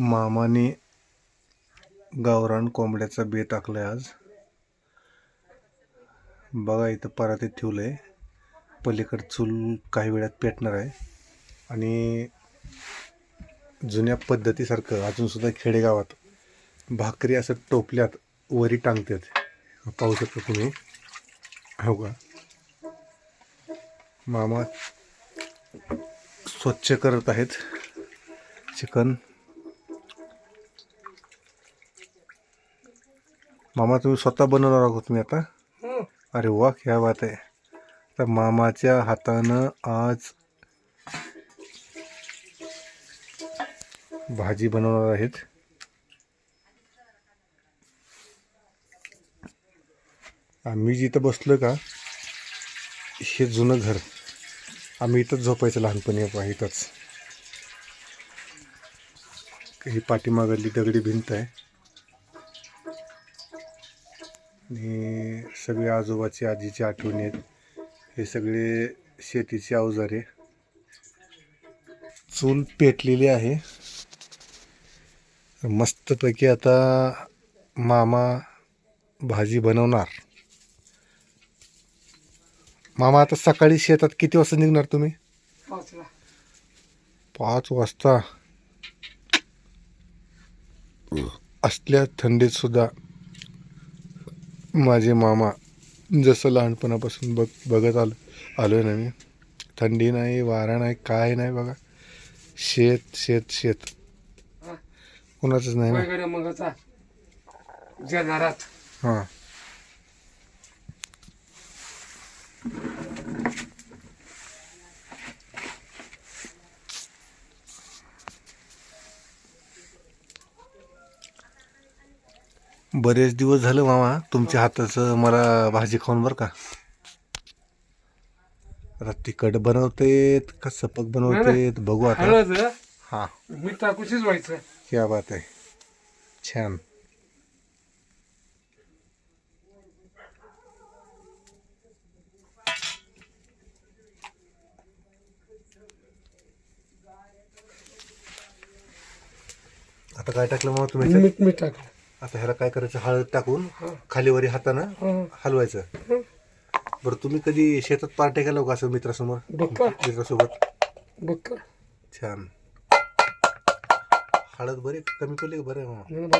मामाने गावरान कोंबड्याचा बे टाकलाय आज. बघा इथं परातीत ठेवलंय. पलीकड चूल काही वेळात पेटणार आहे. आणि जुन्या पद्धतीसारखं अजून सुद्धा खेडेगावात भाकरी असं टोपल्यात वरी टांगतात पाहू शकता तुम्ही. हो का? मामा स्वच्छ करत आहेत. चिकन. मामा तुम्ही स्वतः बनवणार आहोत तुम्ही आता? अरे वा क्या बात आहे. तर मामाच्या हातानं आज भाजी बनवणार आहेत. आम्ही जिथं बसलो का हे जुनं घर. आम्ही इथंच झोपायचं लहानपणी इथंच. ही पाठीमागली दगडी भिंत आहे. आणि सगळे आजोबाची आजीची आठवणी आहेत. हे सगळे शेतीची अवजारे. चूल पेटलेली आहे. मस्तपैकी आता मामा भाजी बनवणार. मामा आता सकाळी शेतात किती वाजता निघणार तुम्ही? पाच वाजता. असल्या थंडीत सुद्धा माझे मामा जसं लहानपणापासून बघ बघत आलो आलो ना मी. थंडी नाही वारा नाही काय नाही बघा. शेत शेत शेत. कोणाचंच नाही ना. जनारात हां. बरेच दिवस झालं मामा तुमच्या हाताचं मला भाजी खाऊन बरं का? आता तिखट बनवतेत का सपक बनवतेत? बघू आता. हा? मीठ टाकून शिजवायचं क्या बात आहे. छान. आता काय टाकलं मग तुम्ही? मीठ मीठ टाकलं. आता ह्याला काय करायचं? हळद टाकून हा. खालीवरी हातानं हा. हलवायचं. हं. बरं तुम्ही कधी शेतात पार्ट्या केला का असं मित्रासमोर? मित्रासोबत? छान. हळद बरे कमी पडली का बरं? मामा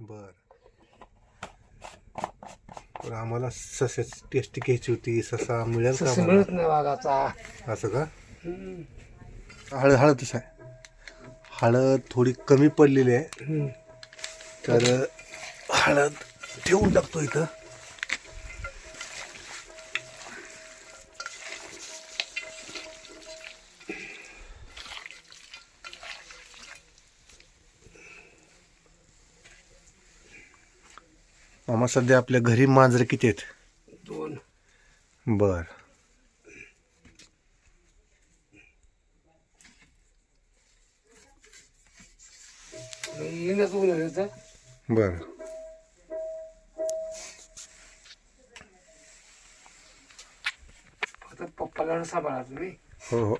बर. पण आम्हाला सस्याची टेस्टी घ्यायची होती. ससा मिळेल का तसं आम्हाला? मिळत नाही वाघाचा. असं का. हळद हळदच आहे. हळद थोडी कमी पडलेली आहे. तर हळद ठेवून टाकतो इथं. मामा सध्या आपल्या घरी मांजरे किती आहेत? दोन. बर. येण्याच उन्हाळ्याचा बर. फक्त पप्पाला सांभाळा तुम्ही. हो हो.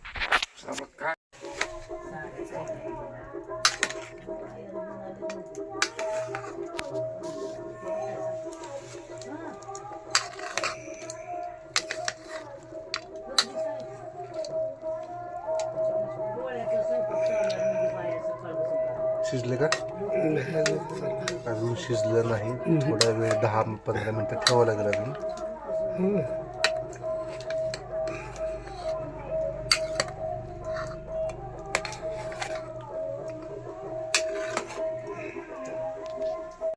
सांभाळ काय शिजले का? अजून शिजलं नाही. थोडा वेळ दहा पंधरा मिनटं ठेवावं लागेल अजून.